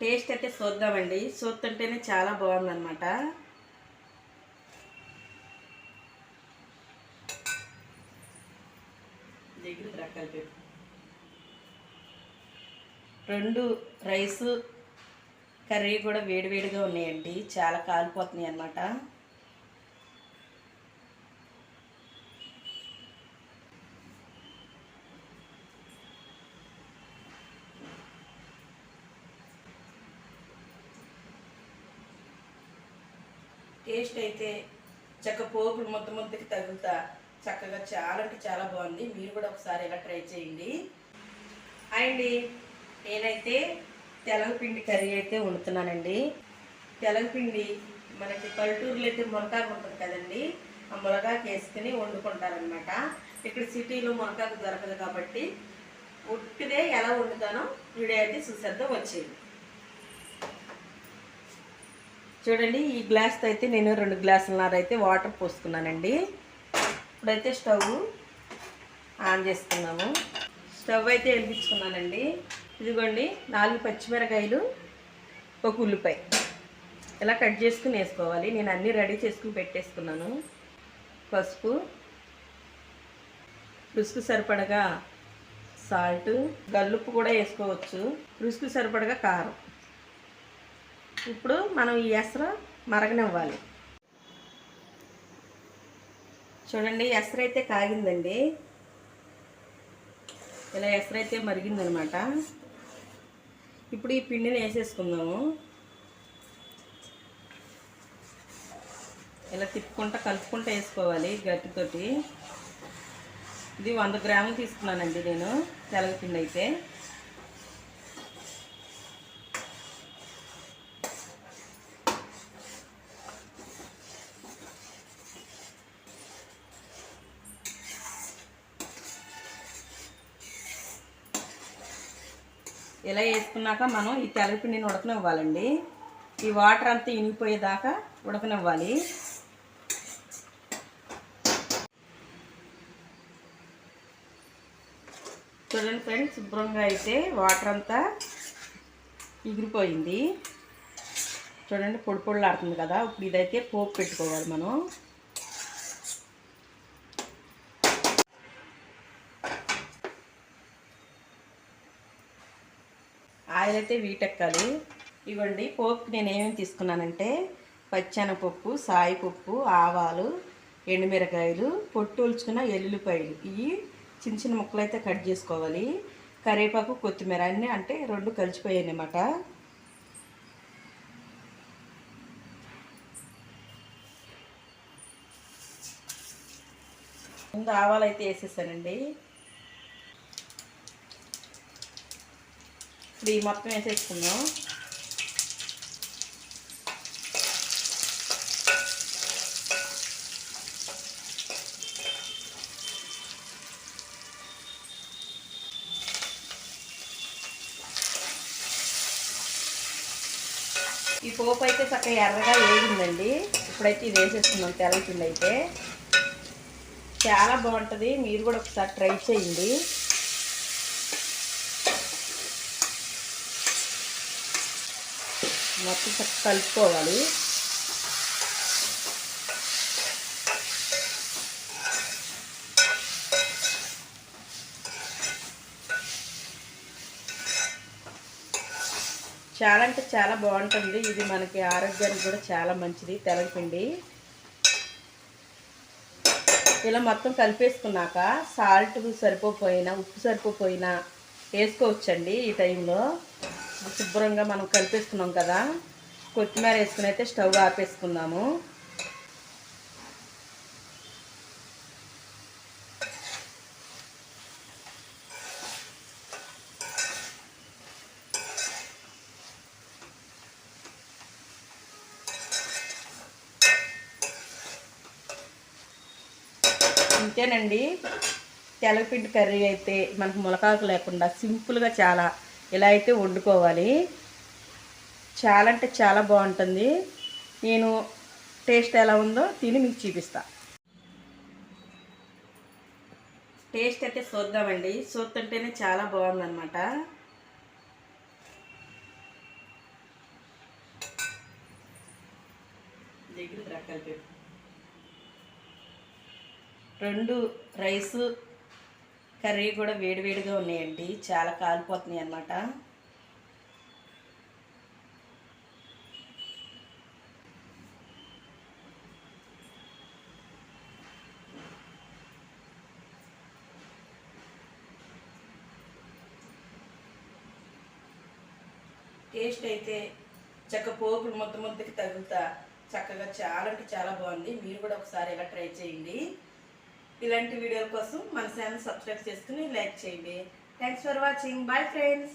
Taste అయితే చూద్దామండి. చూస్తుంటేనే చాలా బాగుందన్నమాట. రెండు రైసు కర్రీ కూడా వేడివేడిగా ఉన్నాయండి. చాలా కాలిపోతున్నాయి అన్నమాట టేస్ట్ అయితే చక్క పోపులు ముద్ద ముద్దకి తగులుతా చక్కగా చాలా అంటే చాలా బాగుంది. మీరు కూడా ఒకసారి ఇలా ట్రై చేయండి. అండి నేనైతే తెలగపిండి కర్రీ అయితే వండుతున్నానండి. తెలగపిండి మనకి పల్లెటూరులో అయితే మునకాకు ఉంటుంది కదండి. ఆ మునగాకు వేసుకుని వండుకుంటారనమాట ఇక్కడ సిటీలో మునకాకు దొరకదు కాబట్టి ఉట్టిదే ఎలా వండుతానో వీడియో అయితే చూసేద్దాం వచ్చేది చూడండి ఈ గ్లాస్తో అయితే నేను రెండు గ్లాసులన్నర అయితే వాటర్ పోసుకున్నానండి. ఇప్పుడైతే స్టవ్ ఆన్ చేసుకున్నాము స్టవ్ అయితే వెలిగించుకున్నానండి. ఇదిగోండి నాలుగు పచ్చిమిరకాయలు ఒక ఉల్లిపాయ. ఇలా కట్ చేసుకుని వేసుకోవాలి. నేను అన్నీ రెడీ చేసుకుని పెట్టేసుకున్నాను. పసుపు రుసుకు సరిపడగా సాల్ట్ గల్లుప్పు కూడా వేసుకోవచ్చు. రుసుకు సరిపడగా కారం. ఇప్పుడు మనం ఈ ఎసరు మరగనివ్వాలి. చూడండి ఎసరు అయితే కాగిందండి. ఇలా ఎసరు అయితే మరిగిందనమాట. ఇప్పుడు ఈ పిండిని వేసేసుకుందాము. ఇలా తిప్పుకుంటా కలుపుకుంటా వేసుకోవాలి గట్టితోటి. ఇది వంద గ్రాములు తీసుకున్నానండి నేను తెలగపిండి అయితే. ఇలా వేసుకున్నాక మనం ఈ తెల్లపిండిని ఉడకనివ్వాలండి. ఈ వాటర్ అంతా ఇనిగిపోయేదాకా ఉడకనివ్వాలి. చూడండి ఫ్రెండ్స్ శుభ్రంగా అయితే వాటర్ అంతా ఎగిరిపోయింది చూడండి పొడి పొడిలాడుతుంది కదా ఇప్పుడు ఇదైతే పోపు పెట్టుకోవాలి మనం. ఆయిల్ అయితే వీటెక్కాలి. ఇవ్వండి పోపుకి నేను ఏమేమి తీసుకున్నానంటే పచ్చెనపప్పు సాయిపప్పు ఆవాలు ఎండుమిరకాయలు పొట్టు ఒలుచుకున్న ఎల్లుల్లిపాయలు. ఇవి చిన్న చిన్న ముక్కలు అయితే కట్ చేసుకోవాలి. కరివేపాకు కొత్తిమీర అన్నీ అంటే రెండు కలిసిపోయాయి అన్నమాట. ముందు ఆవాలు అయితే వేసేసానండి. ఇప్పుడు ఈ మొత్తం వేసేసుకుందాం ఈ పోపు అయితే చక్కగా ఎర్రగా వేగిందండి. ఇప్పుడైతే ఇది వేసేసుకున్నాం తెల్లపిండి అయితే. చాలా బాగుంటుంది. మీరు కూడా ఒకసారి ట్రై చేయండి. మొత్తం కలుపుకోవాలి. చాలా అంటే చాలా బాగుంటుంది. ఇది మనకి ఆరోగ్యానికి కూడా చాలా మంచిది తెలగపిండి ఇలా మొత్తం కలిపేసుకున్నాక సాల్ట్ సరిపోయినా ఉప్పు సరిపోయినా వేసుకోవచ్చండి ఈ టైంలో. శుభ్రంగా మనం కలిపేసుకున్నాం కదా. కొత్తిమీర వేసుకుని అయితే స్టవ్ ఆపేసుకుందాము. ఇంతేనండి. తెలపిండి కర్రీ అయితే మనకు ములకాకు లేకుండా సింపుల్గా చాలా ఇలా అయితే వండుకోవాలి. చాలా అంటే చాలా బాగుంటుంది. నేను టేస్ట్ ఎలా ఉందో తిని మీకు చూపిస్తా. టేస్ట్ అయితే చూద్దామండి. చూస్తుంటేనే చాలా బాగుందన్నమాట. రెండు రైసు కర్రీ కూడా వేడివేడిగా ఉన్నాయండి. చాలా కాలిపోతున్నాయి అన్నమాట. టేస్ట్ అయితే చక్క పోపులు ముద్ద ముద్దకి తగులుతా చక్కగా చాలా అంటే చాలా బాగుంది. మీరు కూడా ఒకసారి ఇలా ట్రై చేయండి. ఇలాంటి వీడియోల కోసం మన ఛానల్ సబ్స్క్రైబ్ చేసుకుని లైక్ చేయండి. Thanks for watching bye friends